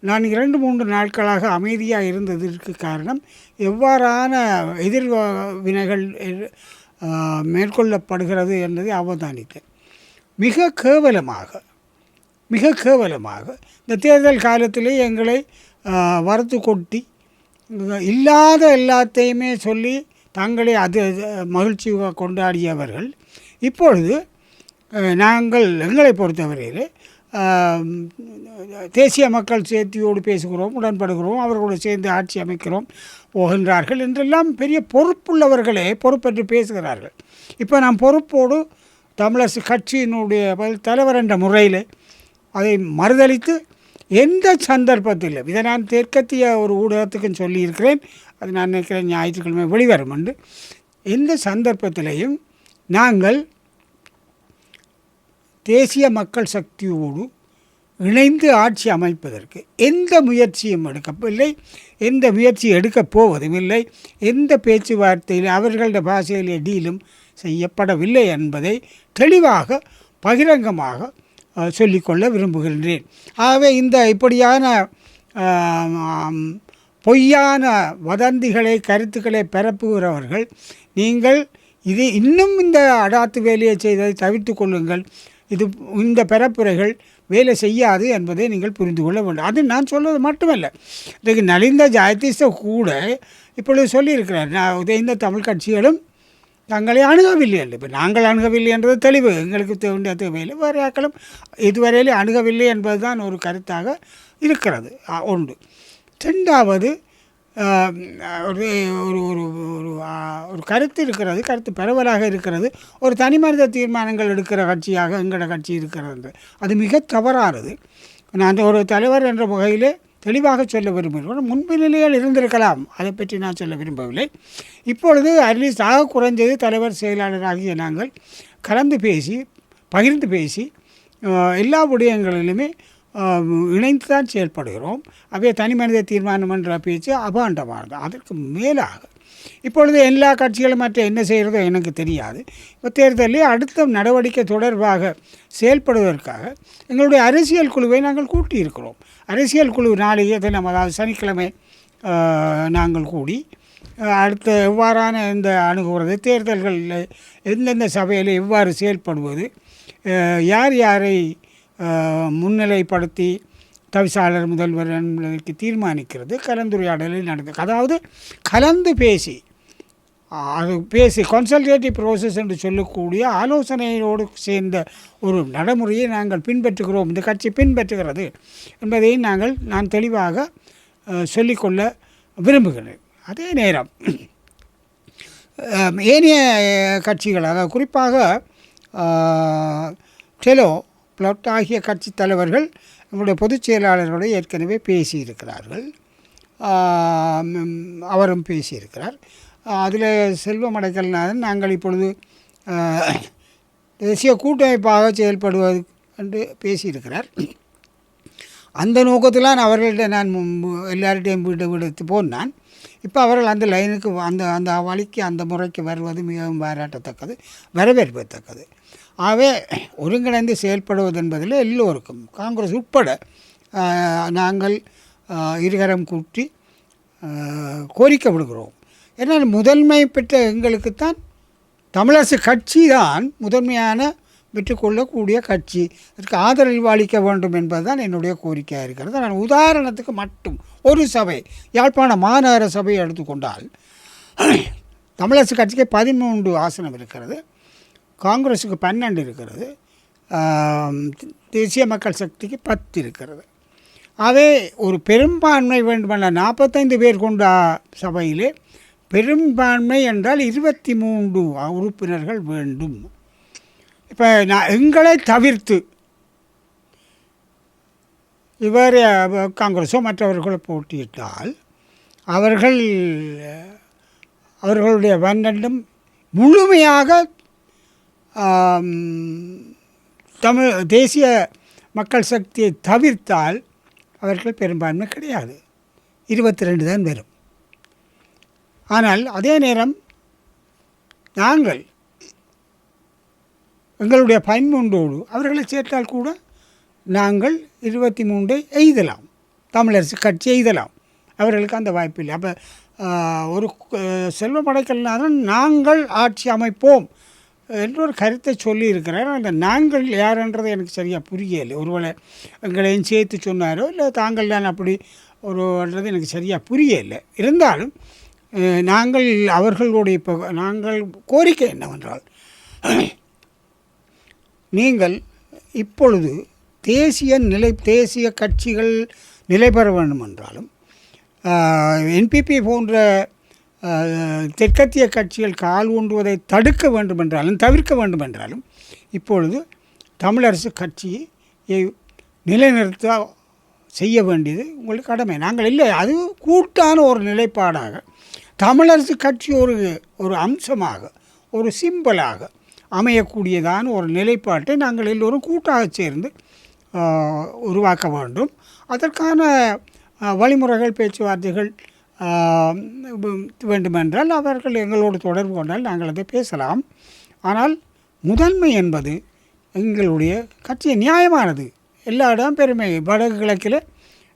நான் இரண்டு மூன்று நாட்களாக அமைதியாக இருந்ததற்கு காரணம் எவ்வாறான எதிர் வினைகள் எ- மேற்கொள்ளப்படுகிறது என்பதை அவதானித்தேன். மிக கேவலமாக மிக கேவலமாக இந்த தேர்தல் காலத்திலே எங்களை வறுத்து கொட்டி இல்லாத எல்லாத்தையுமே சொல்லி தங்களை அது மகிழ்ச்சி கொண்டாடியவர்கள். இப்பொழுது நாங்கள் எங்களை பொறுத்தவரையில் தேசிய மக்கள் சேர்த்தியோடு பேசுகிறோம் உடன்படுகிறோம் அவர்களோடு சேர்ந்து ஆட்சி அமைக்கிறோம் போகின்றார்கள் என்றெல்லாம் பெரிய பொறுப்புள்ளவர்களே பொறுப்பென்று பேசுகிறார்கள். இப்போ நாம் பொறுப்போடு தமிழரசு கட்சியினுடைய தலைவர் என்ற முறையில் அதை மறுதளித்து எந்த சந்தர்ப்பத்திலும் இதை நான் தெற்கத்திய ஒரு ஊடகத்துக்கும் சொல்லியிருக்கிறேன் அது நான் நினைக்கிறேன் ஞாயிற்றுக்கிழமை வெளிவரும் என்று எந்த சந்தர்ப்பத்திலையும் நாங்கள் தேசிய மக்கள் சக்தியோடு இணைந்து ஆட்சி அமைப்பதற்கு எந்த முயற்சியும் எடுக்கவில்லை எந்த முயற்சி எடுக்கப் போவதும் இல்லை எந்த பேச்சுவார்த்தையில் அவர்களுடைய பாஷையிலே டீலும் செய்யப்படவில்லை என்பதை தெளிவாக பகிரங்கமாக சொல்லிக்கொள்ள விரும்புகின்றேன். ஆகவே இந்த இப்படியான பொய்யான வதந்திகளை கருத்துக்களை பரப்புகிறவர்கள் நீங்கள் இது இன்னும் இந்த அடாத்து வேலையை செய்ததை தவிர்த்து கொள்ளுங்கள். இது இந்த பரப்புரைகள் வேலை செய்யாது என்பதை நீங்கள் புரிந்து கொள்ள வேண்டும். அது நான் சொல்வது மட்டுமல்ல. இன்றைக்கு நலிந்த ஜாயதீச கூட இப்பொழுது சொல்லியிருக்கிறார் நான் இந்த தமிழ் கட்சிகளும் தங்களை அணுகவில்லை என்று. இப்போ நாங்கள் அணுகவில்லை என்றது தெளிவு. எங்களுக்கு தேவையான தேவையில்லை. வேறு ஆக்களும் இதுவரையிலே அணுகவில்லை என்பதுதான் ஒரு கருத்தாக இருக்கிறது. உண்டு. ஒன்று ரெண்டாவது ஒரு ஒரு ஒரு ஒரு ஒரு கருத்து இருக்கிறது கருத்து பரவலாக இருக்கிறது. ஒரு தனி மனித தீர்மானங்கள் எடுக்கிற கட்சியாக எங்களோட கட்சி இருக்கிறது. அது மிக தவறானது. நான் ஒரு தலைவர் என்ற வகையிலே தெளிவாக சொல்ல விரும்புகிறேன். முன்பு நிலையில் இருந்திருக்கலாம். அதை பற்றி நான் சொல்ல விரும்பவில்லை. இப்பொழுது அட்லீஸ்ட் ஆக குறைஞ்சது தலைவர் செயலாளராகிய நாங்கள் கலந்து பேசி பகிர்ந்து பேசி எல்லா விடயங்களிலுமே இணைந்து தான் செயல்படுகிறோம். அவை தனி மனித தீர்மானம் என்ற பேச்சு அபாண்டமானது. அதற்கு மேலாக இப்பொழுது எல்லா கட்சிகளும் மற்ற என்ன செய்கிறதோ எனக்கு தெரியாது. இப்போ தேர்தலில் அடுத்த நடவடிக்கை தொடர்பாக செயல்படுவதற்காக எங்களுடைய அரசியல் குழுவை நாங்கள் கூட்டியிருக்கிறோம். அரசியல் குழு நாளைய தினம் அதாவது சனிக்கிழமை நாங்கள் கூடி அடுத்த எவ்வாறான இந்த அணுகுவது தேர்தல்களில் எந்தெந்த சபையில் எவ்வாறு செயல்படுவது யார் யாரை முன்னிலைப்படுத்தி தவிசாளர் முதல்வர் என்பதற்கு தீர்மானிக்கிறது. கலந்துரையாடலில் நடந்தது. அதாவது கலந்து பேசி அது பேசி கன்சல்டேட்டிவ் ப்ரோசஸ் என்று சொல்லக்கூடிய ஆலோசனையோடு சேர்ந்த ஒரு நடைமுறையை நாங்கள் பின்பற்றுகிறோம். இந்த கட்சி பின்பற்றுகிறது என்பதை நாங்கள் நான் தெளிவாக சொல்லிக்கொள்ள விரும்புகிறேன். அதே நேரம் ஏனைய கட்சிகள் அதாவது குறிப்பாக டெலோ பிளட் ஆகிய கட்சி தலைவர்கள் நம்முடைய பொதுச் செயலாளர்களோடு ஏற்கனவே பேசியிருக்கிறார்கள். அவரும் பேசியிருக்கிறார். அதில் செல்வம் அடைக்கல்நாதன் நாங்கள் இப்பொழுது தேசிய கூட்டமைப்பாக செயல்படுவது என்று பேசியிருக்கிறார். அந்த நோக்கத்தில் அவர்கள்ட்ட நான் முன்பு எல்லார்கிட்டையும் விடுத்து போனான். இப்போ அவர்கள் அந்த லைனுக்கு அந்த அந்த வழிக்கு அந்த முறைக்கு வருவது மிகவும் பாராட்டத்தக்கது வரவேற்பத்தக்கது. ஆகவே ஒருங்கிணைந்து செயல்படுவதென்பதில் எல்லோருக்கும் காங்கிரஸ் உட்பட நாங்கள் இருகரம் கூட்டி கோரிக்கை விடுகிறோம் ஏன்னா முதன்மை பெற்ற எங்களுக்குத்தான் தமிழரசு கட்சி தான் முதன்மையான பெற்றுக்கொள்ளக்கூடிய கட்சி. அதற்கு ஆதரவு அளிக்க வேண்டும் என்பதுதான் என்னுடைய கோரிக்கையாக இருக்கிறது. நான் உதாரணத்துக்கு மட்டும் ஒரு சபை யாழ்ப்பாண மாநகர சபையை எடுத்துக்கொண்டால் தமிழரசு கட்சிக்கு பதிமூன்று ஆசனம் இருக்கிறது. காங்கிரஸுக்கு பன்னெண்டு இருக்கிறது. தேசிய மக்கள் சக்திக்கு பத்து இருக்கிறது. அதே ஒரு பெரும்பான்மை வேண்டுமல்ல நாற்பத்தைந்து பேர் கொண்ட சபையிலே பெரும்பான்மை என்றால் இருபத்தி மூன்று உறுப்பினர்கள் வேண்டும். இப்போ நான் எங்களை தவிர்த்து இவர் காங்கிரஸோ மற்றவர்களோ போட்டியிட்டால் அவர்கள் அவர்களுடைய பன்னெண்டும் முழுமையாக தமிழ் தேசிய மக்கள் சக்தியை தவிர்த்தால் அவர்கள் பெரும்பான்மை கிடையாது. இருபத்தி ரெண்டு தான் வரும். ஆனால் அதே நேரம் நாங்கள் எங்களுடைய பதிமூன்றோடு அவர்களை சேர்த்தால் கூட நாங்கள் இருபத்தி மூன்றை எய்தலாம். தமிழரசு கட்சி எய்தலாம். அவர்களுக்கு அந்த வாய்ப்பு இல்லை அப்போ ஒரு செல்வம் செல்வ நாங்கள் ஆட்சி அமைப்போம். என்று ஒரு கருத்தை சொல்லியிருக்கிறார். அந்த நாங்கள் யாருன்றது எனக்கு சரியாக புரியலை. ஒருவேளை எங்களையும் சேர்த்து சொன்னாரோ இல்லை தாங்கள் தான் அப்படி ஒருன்றது எனக்கு சரியாக புரியலை. இருந்தாலும் நாங்கள் அவர்களுடைய இப்போ நாங்கள் கோரிக்கை என்னவென்றால் நீங்கள் இப்பொழுது தேசிய நிலை தேசிய கட்சிகள் நிலை பெற வேண்டும் என்றாலும் என்பிபி போன்ற தெற்கத்திய கட்சிகள் கால் ஊன்றுவதை தடுக்க வேண்டும் என்றாலும் தவிர்க்க வேண்டும் என்றாலும் இப்பொழுது தமிழரசு கட்சியை நிலைநிறுத்த செய்ய வேண்டியது உங்களுக்கு கடமை. நாங்கள் இல்லை அது கூட்டான ஒரு நிலைப்பாடாக தமிழரசு கட்சி ஒரு ஒரு அம்சமாக ஒரு சிம்பலாக அமையக்கூடியதான ஒரு நிலைப்பாட்டை நாங்கள் எல்லோரும் கூட்டாக சேர்ந்து உருவாக்க வேண்டும். அதற்கான வழிமுறைகள் பேச்சுவார்த்தைகள் வேண்டுமென்றால் அவர்கள் எங்களோடு தொடர்பு கொண்டால் நாங்கள் அதை பேசலாம். ஆனால் முதன்மை என்பது எங்களுடைய கட்சி நியாயமானது. எல்லா இடம் பெருமை. வடக்கு கிழக்கில்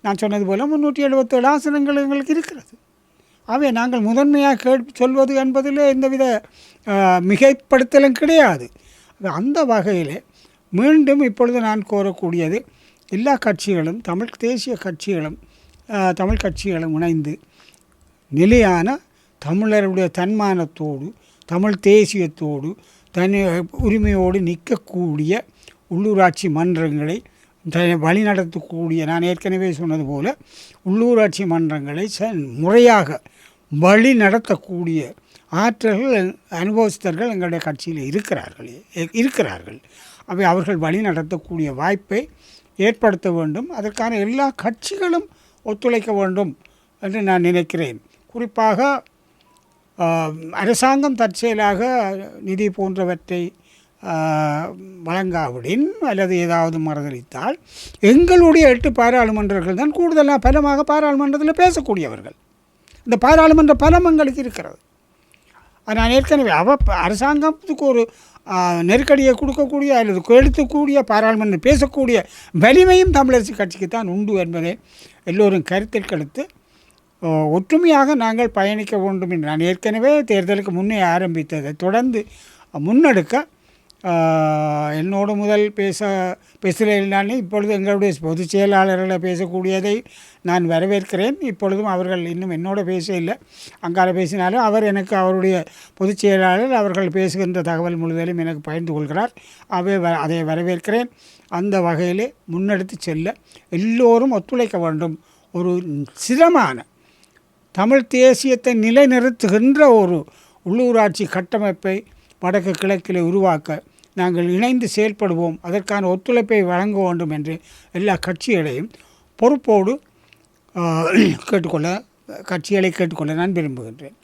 நான் சொன்னது போல் முந்நூற்றி எழுபத்தேழு ஆசனங்கள் எங்களுக்கு இருக்கிறது. ஆகவே நாங்கள் முதன்மையாக கேட் சொல்வது என்பதில் எந்தவித மிகைப்படுத்தலும் கிடையாது. அந்த வகையில் மீண்டும் இப்பொழுது நான் கோரக்கூடியது எல்லா கட்சிகளும் தமிழ் தேசிய கட்சிகளும் தமிழ் கட்சிகளும் இணைந்து நிலையான தமிழருடைய தன்மானத்தோடு தமிழ் தேசியத்தோடு தனி உரிமையோடு நிற்கக்கூடிய உள்ளூராட்சி மன்றங்களை த வழிநடத்தக்கூடிய நான் ஏற்கனவே சொன்னது போல் உள்ளூராட்சி மன்றங்களை ச முறையாக வழி நடத்தக்கூடிய ஆற்றல்கள் அனுபவஸ்தர்கள் எங்களுடைய கட்சியில் இருக்கிறார்கள் இருக்கிறார்கள். அவை அவர்கள் வழி நடத்தக்கூடிய வாய்ப்பை ஏற்படுத்த வேண்டும். அதற்கான எல்லா கட்சிகளும் ஒத்துழைக்க வேண்டும் என்று நான் நினைக்கிறேன். குறிப்பாக அரசாங்கம் தற்செயலாக நிதி போன்றவற்றை வழங்காவிடின் அல்லது ஏதாவது மறுதளித்தால் எங்களுடைய எட்டு பாராளுமன்றர்கள் தான் கூடுதலாக பலமாக பாராளுமன்றத்தில் பேசக்கூடியவர்கள். இந்த பாராளுமன்ற பலம் எங்களுக்கு இருக்கிறது. நான் ஏற்கனவே அவ அரசாங்கத்துக்கு ஒரு நெருக்கடியை கொடுக்கக்கூடிய அல்லது எடுத்துக்கூடிய பாராளுமன்றம் பேசக்கூடிய வலிமையும் தமிழரசு கட்சிக்கு தான் உண்டு என்பதை எல்லோரும் கருத்தில் கெடுத்து ஒற்றுமையாக நாங்கள் பயணிக்க வேண்டும் என்று நான் ஏற்கனவே தேர்தலுக்கு முன்னே ஆரம்பித்ததை தொடர்ந்து முன்னெடுக்க என்னோடு முதல் பேச பேசலானே இப்பொழுது எங்களுடைய பொதுச் செயலாளர்களை பேசக்கூடியதை நான் வரவேற்கிறேன். இப்பொழுதும் அவர்கள் இன்னும் என்னோட பேச இல்லை அங்கால பேசினாலும் அவர் எனக்கு அவருடைய பொதுச் செயலாளர் அவர்கள் பேசுகின்ற தகவல் முழுவதும் எனக்கு பகிர்ந்து கொள்கிறார். அவை வ- அதை வரவேற்கிறேன். அந்த வகையிலே முன்னெடுத்து செல்ல எல்லோரும் ஒத்துழைக்க வேண்டும். ஒரு சிரமான தமிழ் தேசியத்தை நிலைநிறுத்துகின்ற ஒரு உள்ளூராட்சி கட்டமைப்பை வடக்கு கிழக்கில் உருவாக்க நாங்கள் இணைந்து செயல்படுவோம். அதற்கான ஒத்துழைப்பை வழங்க வேண்டும் என்று எல்லா கட்சிகளையும் பொறுப்போடு கேட்டுக்கொள்ள கட்சிகளை கேட்டுக்கொள்ள நான் விரும்புகின்றேன்.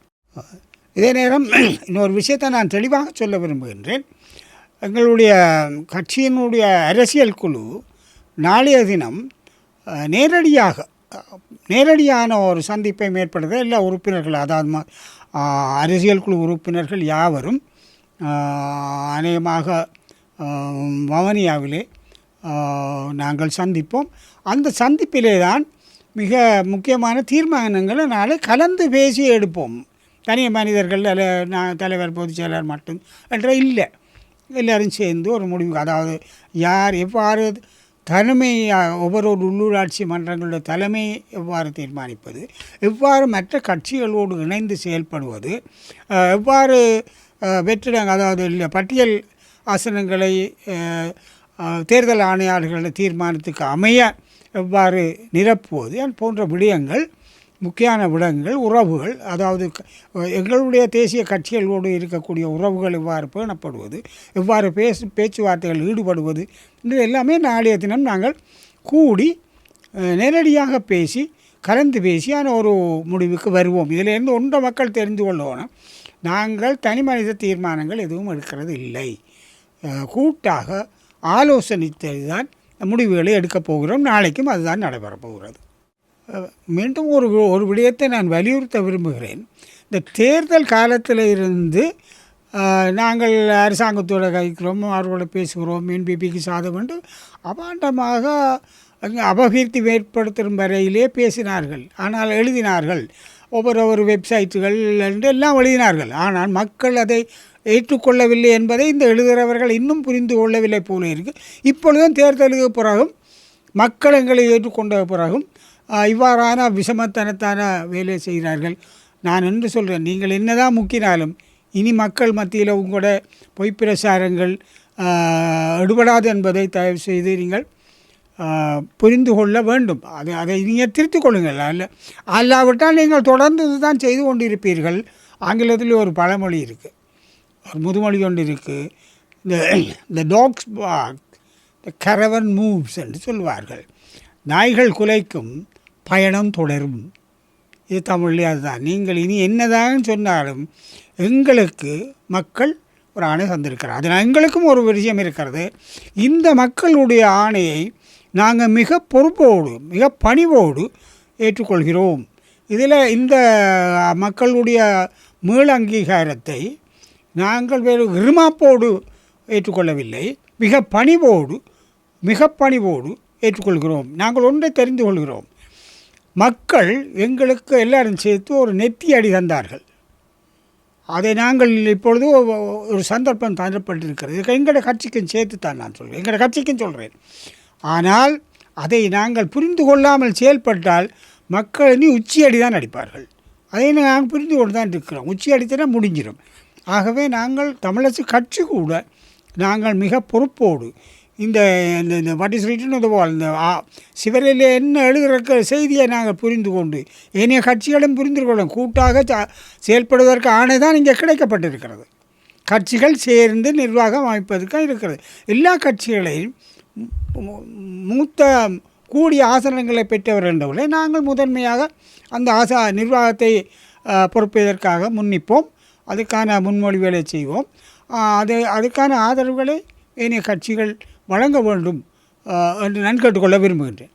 இதே நேரம் இன்னொரு விஷயத்தை நான் தெளிவாக சொல்ல விரும்புகின்றேன். எங்களுடைய கட்சியினுடைய அரசியல் குழு நாளைய தினம் நேரடியாக நேரடியான ஒரு சந்திப்பை மேற்படுத்த எல்லா உறுப்பினர்கள் அதாவது அரசியல் குழு உறுப்பினர்கள் யாவரும் அநேகமாக வவனியாவிலே நாங்கள் சந்திப்போம். அந்த சந்திப்பிலே தான் மிக முக்கியமான தீர்மானங்களை நாளை கலந்து பேசி எடுப்போம். தனி மனிதர்கள் அல்ல நான் தலைவர் பொதுச் செயலாளர் மட்டும் என்ற இல்லை. எல்லோரும் சேர்ந்து ஒரு முடிவு அதாவது யார் எவ்வாறு தலைமை ஒவ்வொரு உள்ளூராட்சி மன்றங்களுடைய தலைமை எவ்வாறு தீர்மானிப்பது எவ்வாறு மற்ற கட்சிகளோடு இணைந்து செயல்படுவது எவ்வாறு வெற்றிடங்கள் அதாவது இல்லை பட்டியல் ஆசனங்களை தேர்தல் ஆணையாளர்களுடைய தீர்மானத்துக்கு அமைய எவ்வாறு நிரப்புவது அது போன்ற விடயங்கள் முக்கியமான விடங்கள் உறவுகள் அதாவது க- எங்களுடைய தேசிய கட்சிகளோடு இருக்கக்கூடிய உறவுகள் எவ்வாறு பேணப்படுவது எவ்வாறு பேசு பேச்சுவார்த்தைகள் ஈடுபடுவது இது எல்லாமே நாளைய தினம் நாங்கள் கூடி நேரடியாக பேசி கலந்து பேசி ஒரு முடிவுக்கு வருவோம். இதிலிருந்து ஒன்றை மக்கள் தெரிந்து கொள்ளணும். நாங்கள் தனி மனித தீர்மானங்கள் எதுவும் எடுக்கிறது இல்லை. கூட்டாக ஆலோசனைத்து தான் முடிவுகளை எடுக்கப் போகிறோம். நாளைக்கும் அதுதான் நடைபெறப் போகிறது. மீண்டும் ஒரு ஒரு விடயத்தை நான் வலியுறுத்த விரும்புகிறேன். இந்த தேர்தல் காலத்தில் இருந்து நாங்கள் அரசாங்கத்தோட கைக்கிறோம் அவர்களோட பேசுகிறோம் என்பிபிக்கு சாதம் என்று அபாண்டமாக அங்கே அபகீர்த்தி ஏற்படுத்தும் வரையிலே பேசினார்கள். ஆனால் எழுதினார்கள். ஒவ்வொரு ஒரு வெப்சைட்டுகள் என்று எல்லாம் எழுதினார்கள். ஆனால் மக்கள் அதை ஏற்றுக்கொள்ளவில்லை என்பதை இந்த எழுதுகிறவர்கள் இன்னும் புரிந்து கொள்ளவில்லை போல இருக்குது இப்பொழுதும் தேர்தலுக்கு பிறகும் மக்கள் எங்களை ஏற்றுக்கொண்ட பிறகும் இவ்வாறான விஷமத்தனத்தான வேலை செய்கிறார்கள். நான் என்று சொல்கிறேன் நீங்கள் என்னதான் முக்கினாலும் இனி மக்கள் மத்தியில் உங்களோட பொய் பிரசாரங்கள் எடுபடாது என்பதை தயவு செய்து நீங்கள் புரிந்து கொள்ள வேண்டும். அதை அதை நீங்கள் திருத்திக் கொள்ளுங்கள். அல்ல அல்லாவிட்டால் நீங்கள் தொடர்ந்து இதுதான் செய்து கொண்டிருப்பீர்கள். ஆங்கிலத்தில் ஒரு பழமொழி இருக்குது ஒரு முதுமொழி கொண்டு இருக்குது இந்த இந்த டாக்ஸ் த கரவன் மூவ்ஸ் என்று சொல்வார்கள். நாய்கள் குலைக்கும் பயணம் தொடரும். இது தமிழ்லேயே அதுதான். நீங்கள் இனி என்னதான் சொன்னாலும் எங்களுக்கு மக்கள் ஒரு ஆணை தந்திருக்கிறார். அதனால் எங்களுக்கும் ஒரு விஷயம் இருக்கிறது. இந்த மக்களுடைய ஆணையை நாங்கள் மிக பொறுப்போடு மிக பணிவோடு ஏற்றுக்கொள்கிறோம். இதில் இந்த மக்களுடைய மீள அங்கீகாரத்தை நாங்கள் வேறு இருமாப்போடு ஏற்றுக்கொள்ளவில்லை. மிக பணிவோடு மிக பணிவோடு ஏற்றுக்கொள்கிறோம். நாங்கள் ஒன்றை தெரிந்து கொள்கிறோம். மக்கள் எங்களுக்கு எல்லாரும் சேர்த்து ஒரு நெத்தி அடி தந்தார்கள். அதை நாங்கள் இப்பொழுது ஒரு சந்தர்ப்பம் தரப்பட்டிருக்கிறது எங்களோட கட்சிக்கும் சேர்த்து தான் நான் சொல்கிறேன் எங்களோட கட்சிக்கும் சொல்கிறேன் ஆனால் அதை நாங்கள் புரிந்து கொள்ளாமல் செயல்பட்டால் மக்கள் இனி உச்சியடி தான் அடிப்பார்கள். அதை நாங்கள் புரிந்து கொண்டு தான் இருக்கிறோம். உச்சி அடித்தனா முடிஞ்சிடும் ஆகவே நாங்கள் தமிழரசு கட்சி கூட நாங்கள் மிக பொறுப்போடு இந்த இந்த இந்த வாட் இஸ் ரிட்டன் இந்த ஆ- சிவரில் என்ன எழுதுகிற செய்தியை நாங்கள் புரிந்து கொண்டு ஏனைய கட்சிகளும் புரிந்து கொள்ளும் கூட்டாக ச- செயல்படுவதற்கு ஆணை தான் இங்கே கிடைக்கப்பட்டிருக்கிறது. கட்சிகள் சேர்ந்து நிர்வாகம் அமைப்பதற்காக இருக்கிறது. எல்லா கட்சிகளையும் மூத்த கூடிய ஆசனங்களை பெற்றவர் என்றவர்களை நாங்கள் முதன்மையாக அந்த ஆசா நிர்வாகத்தை பொறுப்பதற்காக முன்னிப்போம். அதுக்கான முன்மொழிவுகளை செய்வோம். அது அதுக்கான ஆதரவுகளை ஏனைய கட்சிகள் வழங்க வேண்டும் என்று நான் கேட்டுக்கொள்ள விரும்புகின்றேன்.